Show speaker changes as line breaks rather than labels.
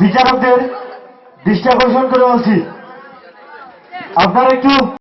বিচারকদের দৃষ্টি আকর্ষণ করে বলছি। আপনারা একটু